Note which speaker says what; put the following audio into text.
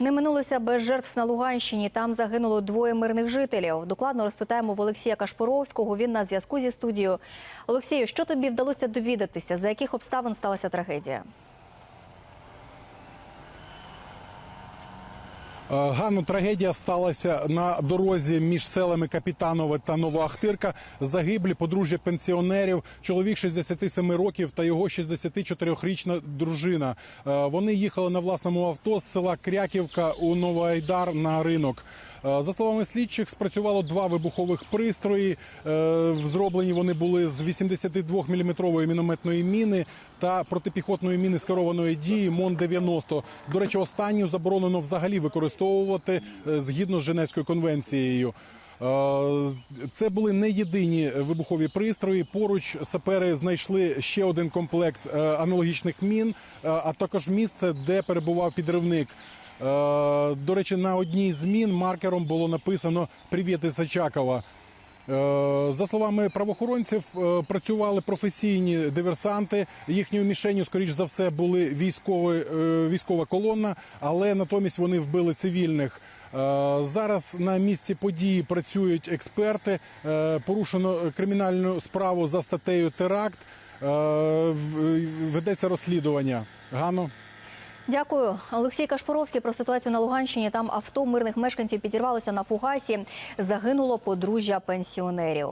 Speaker 1: Не минулося без жертв на Луганщині. Там загинуло двоє мирних жителів. Докладно розпитаємо в Олексія Кашпоровського. Він на зв'язку зі студією. Олексію, що тобі вдалося довідатися? За яких обставин сталася трагедія?
Speaker 2: Е, Ганно, трагедія сталася на дорозі між селами Капітанове та Новоахтирка. Загиблі подружжя пенсіонерів, чоловік 67 років та його 64-річна дружина. Е, Вони їхали на власному авто з села Кряківка у Новоайдар на ринок. Е, За словами слідчих, спрацювало два вибухових пристрої. Зроблені вони були з 82-мм мінометної міни та протипіхотної міни скерованої дії МОН-90. До речі, останню заборонено взагалі використовувати е, згідно з Женевською конвенцією. Е, Це були не єдині вибухові пристрої. Поруч сапери знайшли ще один комплект е, аналогічних мін, а також місце, де перебував підривник. До речі, на одній з мін маркером було написано Привіт із Очакова. Е, За словами правоохоронців, е, працювали професійні диверсанти. Їхньою мішенью, скоріш за все, були військові, е, військова колона, але натомість вони вбили цивільних. Зараз на місці події працюють експерти. Порушено кримінальну справу за статтею теракт. Ведеться розслідування. Гано.
Speaker 1: Дякую, Олексій Кашпоровський про ситуацію на Луганщині. Там авто мирних мешканців підірвалося на фугасі. Загинуло подружжя пенсіонерів.